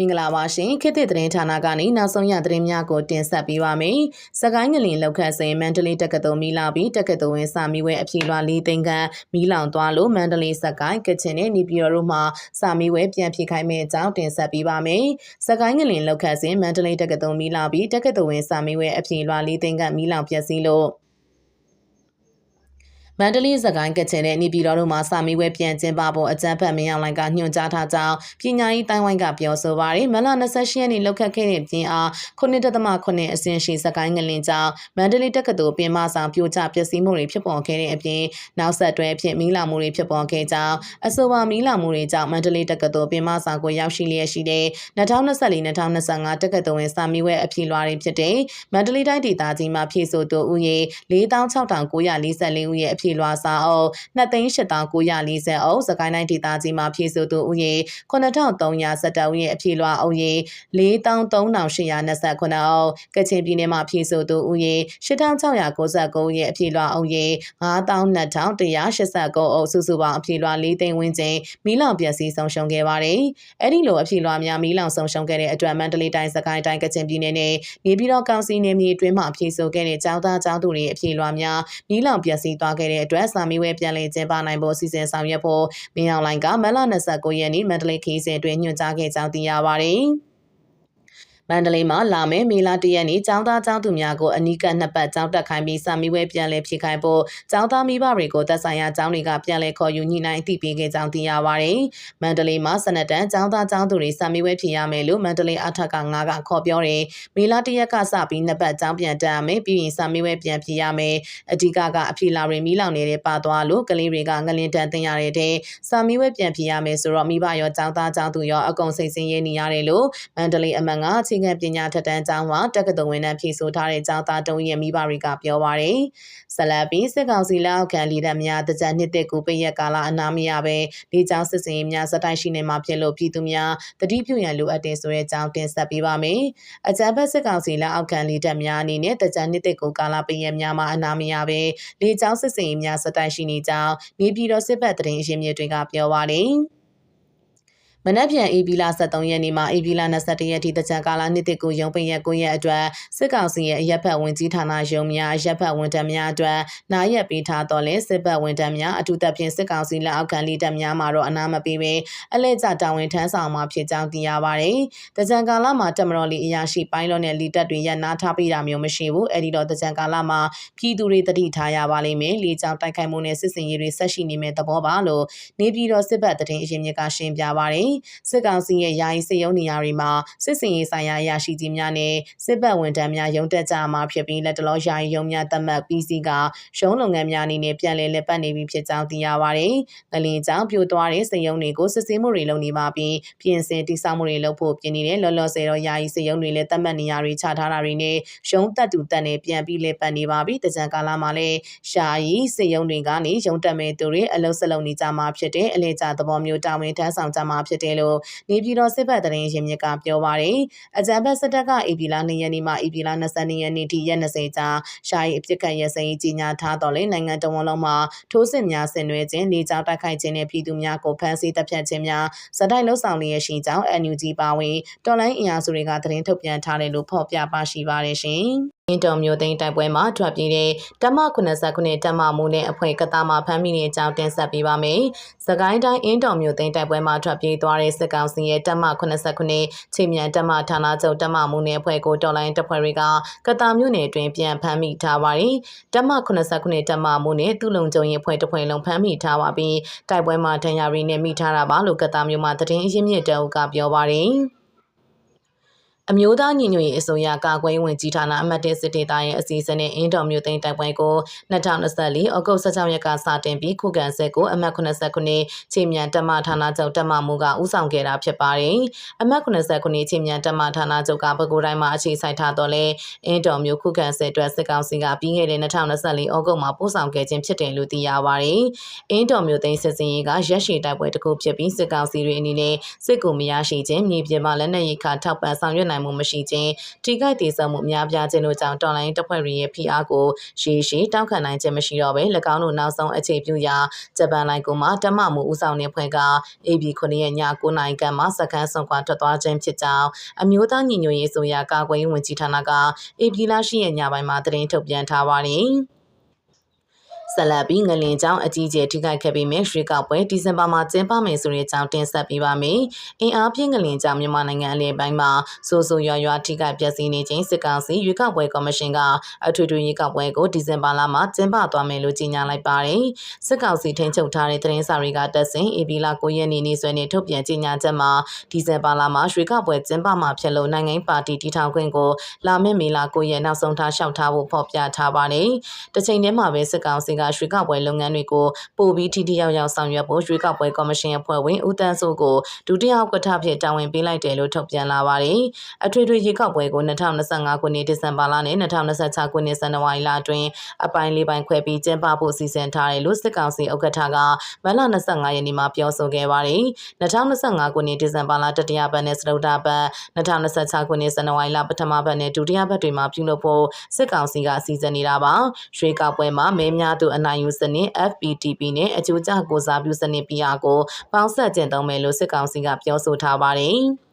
မင်္ဂလာပါရှင်ခေတ်သစ်သတင်းဌာနကနေနောက်ဆုံးရသတင်းများကိုတင်ဆက်ပေးပါမယ်။စကိုင်းငလင်လောက်ခတ်စဉ်မန္တလေးတက္ကသိုလ်မီလာပြီးတက္ကသိုလ်ဝင်စာမီဝဲအပြေလွှာလေးသိန်းခန့်မီလောင်သွားလို့မန္တလေးစကိုင်းကချင်နဲ့နေပြည်တော်တို့မှစာမီဝဲပြန်ဖြေခိုင်းမယ့်အကြောင်းတင်ဆက်ပေးပါမယ်။စကိုင်းငလင်လောက်ခတ်စဉ်မန္တလေးတက္ကသိုလ်မီလာပြီးတက္ကသိုလ်ဝင်စာမီဝဲအပြေလွှာလေးသိန်းခန့်မီလောင်ပျက်စီးလို့ မန္တလေးစကိုင်းကချင်နဲ့နေပြည်တော်တို့မှာစာမေးပွဲပြန်ကျင်းပဖို့အကြံဖတ်မင်းအောင်လိုင်ကညွှန်ကြားထားကြောင်းပညာရေးတိုင်းဝိုင်းကပြောဆိုပါရယ်မလ28ရက်နေ့လောက်ခတ်ခဲ့တဲ့ပြင်အား9.9အဆင့်ရှိစကိုင်းငလင်ကြောင်းမန္တလေးတက္ကသိုလ်ပြင်မဆောင်ပြိုကျပျက်စီးမှုတွေဖြစ်ပေါ်ခဲ့တဲ့အပြင်နောက်ဆက်တွဲအဖြစ်မီးလောင်မှုတွေဖြစ်ပေါ်ခဲ့ကြောင်းအဆိုပါမီးလောင်မှုတွေကြောင့်မန္တလေးတက္ကသိုလ်ပြင်မဆောင်ကိုရောက်ရှိလျက်ရှိတဲ့2024-2025တက္ကသိုလ်ဝင်စာမေးပွဲအဖြေလွှာတွေဖြစ်တဲ့မန္တလေးတိုင်းဒေသကြီးမှာဖြည့်ဆို့သူဦးရေ46,944ဦးရဲ့အဖြေဖြေလွှာစာအုပ်2,8940အုပ်စကိုင်းတိုင်းဒေသကြီးမှာဖြည့်ဆို့သူဦးရေ9317ဦးရဲ့အဖြေလွှာအုပ်ရေ43,829အုပ်ကချင်ပြည်နယ်မှာဖြည့်ဆို့သူဦးရေ8699ဦးရဲ့အဖြေလွှာအုပ်ရေ92,189အုပ်စုစုပေါင်းအဖြေလွှာ4သိန်းဝန်းကျင်မီးလောင်ပျက်စီးဆုံးရှုံးခဲ့ပါတယ်။အဲ့ဒီလိုအဖြေလွှာများမီးလောင်ဆုံးရှုံးခဲ့တဲ့အတွက်မန္တလေးတိုင်းစကိုင်းတိုင်းကချင်ပြည်နယ်နဲ့နေပြည်တော်ကောင်စီနယ်မြေအတွင်းမှာဖြည့်ဆို့ခဲ့တဲ့ចောင်းသားចောင်းသူတွေအဖြေလွှာများမီးလောင်ပျက်စီးသွားခဲ့တဲ့တဲ့အတွက်စာမီဝဲပြန်လည်ကျင်းပနိုင်ဖို့အစီအစဉ်ဆောင်ရွက်ဖို့မင်းအောင်လိုင်ကမလ29ရက်နေ့မန္တလေးခီးစဉ်အတွင်းညွှန်ကြားခဲ့ကြောင်းသိရပါတယ်။ မန္တလေးမှာလာမယ့်မေလ၁ရက်နေ့ကျောင်းသားကျောင်းသူများကိုအနီးကပ်နှစ်ပတ်ကျောင်းတက်ခိုင်းပြီးစာမေးပွဲပြန်လည်ဖြေခိုင်းဖို့ကျောင်းသားမိဘတွေကိုသက်ဆိုင်ရာကျောင်းတွေကပြန်လည်ခေါ်ယူညှိနှိုင်းအသိပေးခဲ့ကြောင်းသိရပါတယ်။မန္တလေးမှာစနတန်ကျောင်းသားကျောင်းသူတွေစာမေးပွဲဖြေရမယ်လို့မန္တလေးအထက်ကငါးကခေါ်ပြောတယ်။မေလ၁ရက်ကစပြီးနှစ်ပတ်ကျောင်းပြန်တက်ရမယ်ပြီးရင်စာမေးပွဲပြန်ဖြေရမယ်။အဓိကကအဖြေလာတွေမိလောင်နေတဲ့ပါသွားလို့ကလေးတွေကငလင်တန်တင်ရတဲ့တဲ့စာမေးပွဲပြန်ဖြေရမယ်ဆိုတော့မိဘရောကျောင်းသားကျောင်းသူရောအကုန်စိတ်ဆင်းရဲနေရတယ်လို့မန္တလေးအမတ်ကအခြေခံပညာထက်တန်းန်းကျောင်းမှာတက္ကသိုလ်ဝန်ထမ်းဖြည့်ဆို့ထားတဲ့ကျောင်းသားတုံးရဲ့မိဘတွေကပြောပါရယ်ဆလပီစစ်ကောင်စီလက်အောက်ခံလီဒတ်များတကြနှစ်သက်ကိုပိတ်ရက်ကာလအနာမရပဲဒီကျောင်းစစ်စင်များစတိုင်ရှိနေမှာဖြစ်လို့ပြည်သူများတတိပြုရန်လိုအပ်တယ်ဆိုတဲ့ကျောင်းတင်ဆက်ပေးပါမယ်အကြံဖက်စစ်ကောင်စီလက်အောက်ခံလီဒတ်များအနေနဲ့တကြနှစ်သက်ကိုကာလပိတ်ရက်များမှာအနာမရပဲဒီကျောင်းစစ်စင်များစတိုင်ရှိနေကြောင်းနေပြည်တော်စစ်ဘက်တရင်ရှင်မြစ်တွေကပြောပါရယ် မနက်ဖြန်အေဘီလာ23ရက်နေ့မှာအေဘီလာ21ရက်ထိတကြံကာလနှစ်တစ်ကိုရုံးပိရက်ကိုရက်အတွက်စစ်ကောင်စီရဲ့ရပ်ဖက်ဝင်ကြီးဌာနရုံးများရပ်ဖက်ဝန်ထမ်းများအတွက်နာရက်ပေးထားတော်လဲစစ်ဘက်ဝန်ထမ်းများအထူးသဖြင့်စစ်ကောင်စီလက်အောက်ခံလီတပ်များမှာတော့အနာမပေးဘဲအလဲကျတာဝန်ထမ်းဆောင်မှာဖြစ်ကြောင်းသိရပါတယ်။တကြံကာလမှာတမတော်လီအရာရှိပိုင်းလောနဲ့လီတပ်တွေရပ်နားထားပေးတာမျိုးမရှိဘူး။အဲဒီတော့တကြံကာလမှာပြည်သူတွေတတိထားရပါလိမ့်မယ်။လေကြောင်းတိုက်ခိုက်မှုနဲ့စစ်စင်ရေးတွေဆက်ရှိနေမဲ့သဘောပါလို့နေပြည်တော်စစ်ဘက်တရင်အရင်မြစ်ကရှင်းပြပါတယ်စစ်ကောင်စီရဲ့ယာယီစစ်ရုံးနေရာတွေမှာစစ်စင်ရေးဆိုင်ရာအရာရှိကြီးများနဲ့စစ်ဘက်ဝန်ထမ်းများရုံးတက်ကြမှာဖြစ်ပြီးလက်တလောယာယီရုံးများသတ်မှတ်ပြီးစီကရုံးလုပ်ငန်းများအနေနဲ့ပြန်လည်လက်ပတ်နေပြီဖြစ်ကြောင်းသိရပါတယ်။ငလင်ကြောင့်ပြိုသွားတဲ့စစ်ရုံးတွေကိုစစ်ဆေးမှုတွေလုပ်နေပါပြီးပြင်ဆင်တိစောက်မှုတွေလုပ်ဖို့ပြင်နေတဲ့လော်လော်ဆယ်တော့ယာယီစစ်ရုံးတွေလည်းသတ်မှတ်နေရာတွေချထားတာတွေနဲ့ရုံးတက်တူတက်နေပြန်ပြီးလက်ပတ်နေပါပြီ။တကြံကာလမှာလည်းယာယီစစ်ရုံးတွေကနေရုံးတက်မဲ့သူတွေအလုံးစလုံးနေကြမှာဖြစ်တဲ့အလဲကျသဘောမျိုးတာဝန်ထမ်းဆောင်ကြမှာဖြစ်တယ်လို့နေပြည်တော်စစ်ဘက်တရင်ရင်မြစ်ကပြောပါရယ်အကြံဖက်စစ်တပ်ကအေပီလာ2ရက်နေ့မှအေပီလာ22ရက်နေ့ထိရက်20ကြာရှားရီအပြစ်ခတ်ရစရင်ကြီးညာထားတော်လဲနိုင်ငံတော်ဝန်လုံးမှာထိုးစစ်များဆင်နွှဲခြင်းနေကြောင်းတိုက်ခိုက်ခြင်းနဲ့ပြည်သူများကိုဖမ်းဆီးတပ်ဖြတ်ခြင်းများစတိုက်လှုပ်ဆောင်လျက်ရှိကြောင်း NUG ပါဝင်တော်လိုင်းအင်အားစုတွေကသတင်းထုတ်ပြန်ထားတယ်လို့ဖော်ပြပါရှိပါတယ်ရှင် အင်းတော်မျိုးသိန်းတိုက်ပွဲမှာထွက်ပြေးတဲ့တမ89တမမှုနဲ့အဖွဲ့ကတာမှာဖမ်းမိတဲ့အကြောင်းတင်ဆက်ပေးပါမယ်။စကိုင်းတိုင်းအင်းတော်မျိုးသိန်းတိုက်ပွဲမှာထွက်ပြေးသွားတဲ့စစ်ကောင်စီရဲ့တမ89ချိန်မြန်တမဌာနချုပ်တမမှုနဲ့အဖွဲ့ကိုတော်လိုင်းတပ်ဖွဲ့တွေကကတာမျိုးနယ်အတွင်းပြန်ဖမ်းမိထားပါတယ်။တမ89တမမှုနဲ့သူ့လုံခြုံရေးအဖွဲ့တစ်ဖွဲ့လုံးဖမ်းမိထားပါပြီးတိုက်ပွဲမှာဒဏ်ရာတွေနဲ့မိထားတာပါလို့ကတာမျိုးမှာသတင်းအရင်းမြစ်တအုပ်ကပြောပါတယ်။ အမျိုးသားညီညွတ်ရေးအစိုးရကာကွယ်ရေးဝန်ကြီးဌာနအမတ်တေစစ်ဒေသရဲ့အစီအစဉ်နဲ့အင်းတော်မျိုးသိန်းတိုက်ပွဲကို2024ဩဂုတ်16ရက်ကစတင်ပြီးခုခံစစ်ကိုအမတ်89ချိန်မြန်တမဌာနချုပ်တမမှုကဦးဆောင်ခဲ့တာဖြစ်ပါတယ်။အမတ်89ချိန်မြန်တမဌာနချုပ်ကပဲခူးတိုင်းမှာအခြေစိုက်ထားတော့လဲအင်းတော်မျိုးခုခံစစ်အတွက်စစ်ကောင်စီကပြီးခဲ့တဲ့2024ဩဂုတ်မှာပို့ဆောင်ခဲ့ခြင်းဖြစ်တယ်လို့သိရပါတယ်။အင်းတော်မျိုးသိန်းစစ်စင်ရေးကရက်ရှည်တိုက်ပွဲတစ်ခုဖြစ်ပြီးစစ်ကောင်စီတွေအနေနဲ့စစ်ကူမရရှိခြင်းမြေပြင်မှာလက်နက်ရိခါထောက်ပံ့ဆောင်ရွက်နိုင်နိုင်မှုမရှိခြင်းထိခိုက်ဒေဆုံးမှုအများပြားခြင်းတို့ကြောင့်တော်လိုင်းတပ်ဖွဲ့တွေရဲ့ဖိအားကိုရှေ့ရှေ့တောက်ခံနိုင်ခြင်းမရှိတော့ဘဲ၎င်းတို့နောက်ဆုံးအခြေပြုရာဂျပန်လိုက်ကိုမှတမမှုဦးဆောင်တဲ့ဖွဲ့က AB 9ရက်ည9နာရီခန့်မှာစကန်ဆွန်ခွာထွက်သွားခြင်းဖြစ်ကြောင်းအမျိုးသားညီညွတ်ရေးဆိုရာကာကွယ်ရေးဝန်ကြီးဌာနက AB လရှိရဲ့ညပိုင်းမှာသတင်းထုတ်ပြန်ထားပါတယ်။ ဆက်လက်ပြီးငလင်ကြောင်းအကြီးအကျယ်ထိခိုက်ခဲ့ပြီးမြရွှေကောက်ပွဲဒီဇင်ဘာမှာကျင်းပမယ်ဆိုတဲ့အကြောင်းတင်ဆက်ပေးပါမယ်။အင်အားပြင်းငလင်ကြောင်းမြန်မာနိုင်ငံအလဲပိုင်းမှာစိုးစိုးရွာရွာထိခိုက်ပျက်စီးနေခြင်းစစ်ကောင်စီရွေးကောက်ပွဲကော်မရှင်ကအထွေထွေရွေးကောက်ပွဲကိုဒီဇင်ဘာလမှာကျင်းပသွားမယ်လို့ကြေညာလိုက်ပါတယ်။စစ်ကောင်စီထိန်းချုပ်ထားတဲ့သတင်းစာတွေကတက်ဆင် AB လ9ရက်နေ့နေ့စွဲနဲ့ထုတ်ပြန်ကြေညာချက်မှာဒီဇင်ဘာလမှာရွှေကောက်ပွဲကျင်းပမှာဖြစ်လို့နိုင်ငံပါတီတည်ထောင်ခွင့်ကိုလာမယ့်မေလ9ရက်နောက်ဆုံးထားလျှောက်ထားဖို့ဖော်ပြထားပါတယ်။တစ်ချိန်တည်းမှာပဲစစ်ကောင်စီကရွှေကောက်ပွဲလုပ်ငန်းတွေကိုပိုပြီးထိထိရောက်ရောက်ဆောင်ရွက်ဖို့ရွှေကောက်ပွဲကော်မရှင်အဖွဲ့ဝင်ဦးတန်းစိုးကိုဒုတိယဥက္ကဋ္ဌဖြစ်တာဝန်ပေးလိုက်တယ်လို့ထုတ်ပြန်လာပါတယ်။အထွေထွေရေကောက်ပွဲကို2025ခုနှစ်ဒီဇင်ဘာလနဲ့2026ခုနှစ်ဇန်နဝါရီလအတွင်းအပိုင်းလေးပိုင်းခွဲပြီးကျင်းပဖို့စီစဉ်ထားတယ်လို့စစ်ကောင်စီဥက္ကဋ္ဌကမလ25ရက်နေ့မှာပြောဆိုခဲ့ပါတယ်။2025ခုနှစ်ဒီဇင်ဘာလတတိယပတ်နဲ့စတုတ္ထပတ်2026ခုနှစ်ဇန်နဝါရီလပထမပတ်နဲ့ဒုတိယပတ်တွေမှာပြုလုပ်ဖို့စစ်ကောင်စီကအစီအစဉ်နေတာပါ။ရွှေကောက်ပွဲမှာမဲများသူအနိုင်ယူစနစ် FPTP နဲ့အကျိုးကျကိုစားပြုစနစ် PR ကိုပေါင်းဆက်ကျင့်သုံးမယ်လို့စစ်ကောင်စီကပြောဆိုထားပါတယ်။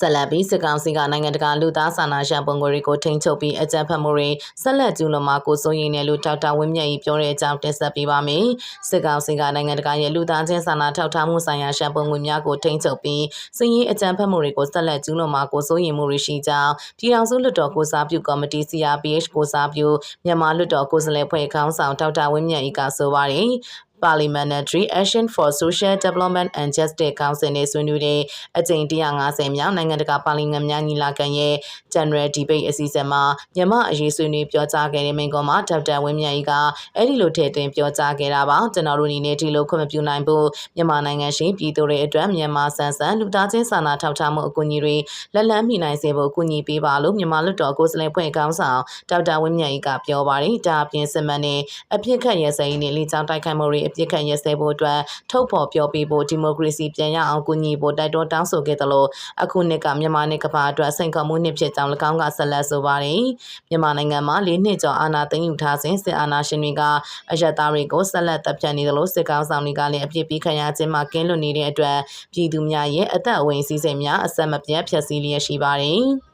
ဆက်လက်ပြီးစစ်ကောင်စီကနိုင်ငံတကာလူသားစာနာရှံပုံငွေတွေကိုထိန်းချုပ်ပြီးအကြမ်းဖက်မှုတွေဆက်လက်ကျူးလွန်မှာကိုစိုးရိမ်တယ်လို့ဒေါက်တာဝင်းမြတ်ကြီးပြောတဲ့အကြောင်းတင်ဆက်ပေးပါမယ်။စစ်ကောင်စီကနိုင်ငံတကာရဲ့လူသားချင်းစာနာထောက်ထားမှုဆိုင်ရာရှံပုံငွေများကိုထိန်းချုပ်ပြီးစစ်ရေးအကြမ်းဖက်မှုတွေကိုဆက်လက်ကျူးလွန်မှာကိုစိုးရိမ်မှုတွေရှိကြောင်းပြည်ထောင်စုလွှတ်တော်ကိုစားပြုကော်မတီ CRPH ကိုစားပြုမြန်မာလွှတ်တော်ကိုယ်စားလှယ်ဖွဲ့ခေါင်းဆောင်ဒေါက်တာဝင်းမြတ်ကြီးကဆိုပါတယ်။ Parliamentary Action for Social Development and Justice Council နဲ့ဆွေးနွေးတဲ့အကြိမ်150မြောက်နိုင်ငံတကာပါလီမန်များညီလာခံရဲ့ General Debate အစည်းအဝေးမှာမြန်မာအရေးဆွေးနွေးပြောကြားခဲ့တဲ့မိန့်ခွန်းမှာဒေါက်တာဝင်းမြတ်ကြီးကအဲ့ဒီလိုထည့်သွင်းပြောကြားခဲ့တာပါကျွန်တော်တို့အနေနဲ့ဒီလိုခွင့်မပြုနိုင်ဘူးမြန်မာနိုင်ငံရှိပြည်သူတွေအတွက်မြန်မာဆန်ဆန်လူသားချင်းစာနာထောက်ထားမှုအကူအညီတွေလက်လန်းမိနိုင်စေဖို့အကူအညီပေးပါလို့မြန်မာလွတ်တော်ကိုယ်စားလှယ်ဖွဲ့ကောင်းဆောင်ဒေါက်တာဝင်းမြတ်ကြီးကပြောပါတယ်ဒါအပြင်စစ်မှန်နဲ့အပြစ်ခတ်ရစရေးနဲ့လေကြောင်းတိုက်ခိုက်မှုတွေအပြစ်ခတ်ရစဲဖို့အတွက်ထုတ်ဖော်ပြောပြဖို့ဒီမိုကရေစီပြန်ရအောင်ကူညီဖို့တိုက်တွန်းတောင်းဆိုခဲ့တယ်လို့အခုနှစ်ကမြန်မာနှစ်ကဘာအတွက်စိန်ခေါ်မှုနှစ်ဖြစ်ကြောင်း၎င်းကဆက်လက်ဆိုပါတယ်မြန်မာနိုင်ငံမှာ၄နှစ်ကျော်အာဏာသိမ်းယူထားစဉ်စစ်အာဏာရှင်တွေကအယက်သားတွေကိုဆက်လက်တပ်ဖြတ်နေတယ်လို့စစ်ကောင်ဆောင်တွေကလည်းအပြစ်ပေးခံရခြင်းမှာကင်းလွတ်နေတဲ့အတွက်ပြည်သူများရဲ့အသက်အဝင်စီးစိမ်များအဆက်မပြတ်ဖျက်ဆီးလျက်ရှိပါတယ်။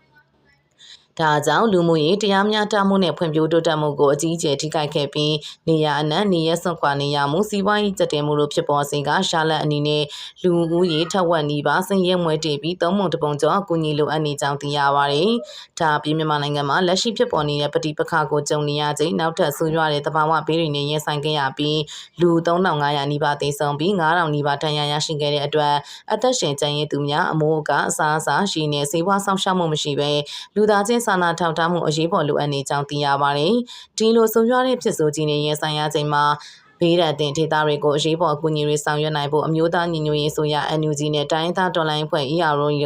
ဒါကြောင့်လူမှုရေးတရားမျှတမှုနဲ့ဖွံ့ဖြိုးတိုးတက်မှုကိုအကြီးအကျယ်ထိခိုက်ခဲ့ပြီးနေရအနှံ့နေရဆွန့်ခွာနေရမှုစီးပွားရေးကြက်တင်မှုတို့ဖြစ်ပေါ်စေကရှာလက်အနေနဲ့လူဦးရေထက်ဝက်နီးပါးစင်ရဲမွဲတေပြီးသုံးပုံတပုံကျော်အကူအညီလိုအပ်နေကြောင်းသိရပါတယ်။ဒါအပြင်မြန်မာနိုင်ငံမှာလက်ရှိဖြစ်ပေါ်နေတဲ့ပဋိပက္ခကိုကြုံနေရချိန်နောက်ထပ်ဆူရွတဲ့တဘာဝဘေးတွေနဲ့ရင်ဆိုင်ခဲ့ရပြီးလူ3500နီးပါးသေဆုံးပြီး9000နီးပါးဒဏ်ရာရရှိခဲ့တဲ့အတွက်အသက်ရှင်ကျန်ရည်သူများအမိုးကအစားအစာရှိနေစေဝါဆောင်ရှောက်မှုမရှိဘဲလူသားချင်းစာနာထောက်ထားမှုအရေးပေါ်လိုအပ်နေကြောင်းသိရပါတယ်။ဒီလိုဆုံးရွားတဲ့ဖြစ်ဆိုကြီးနဲ့ရင်ဆိုင်ရချိန်မှာ ဘေးဒဏ်တင်ဒေသတွေကိုအရေးပေါ်အကူအညီတွေဆောင်ရွက်နိုင်ဖို့အမျိုးသားညီညွတ်ရေးဆိုရ NUG နဲ့တိုင်းသားတော်လိုင်းဖွဲ့ ERO က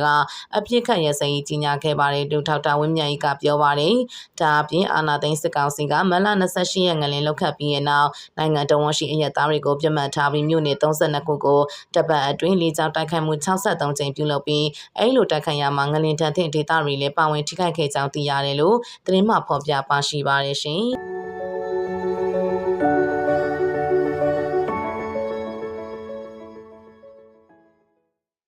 အပြစ်ခတ်ရစရေးကြီးညာခဲ့ပါတယ်ဒုထောက်တာဝင်းမြတ်ကြီးကပြောပါတယ်။ဒါအပြင်အာနာသိန်းစစ်ကောင်စီကမလ28ရက်ငလင်လောက်ခတ်ပြီးတဲ့နောက်နိုင်ငံတော်ဝန်ရှိအရက်သားတွေကိုပြတ်မှတ်ထားပြီးမြို့နယ်32ခုကိုတပ်ပတ်အတွင်းလေးကြောင်းတိုက်ခိုက်မှု63ကြိမ်ပြုလုပ်ပြီးအဲလိုတိုက်ခိုက်ရမှာငလင်ထန်တဲ့ဒေသတွေလည်းပါဝင်ထိခိုက်ခဲ့ကြောင်းသိရတယ်လို့သတင်းမှဖော်ပြပါရှိပါတယ်ရှင်။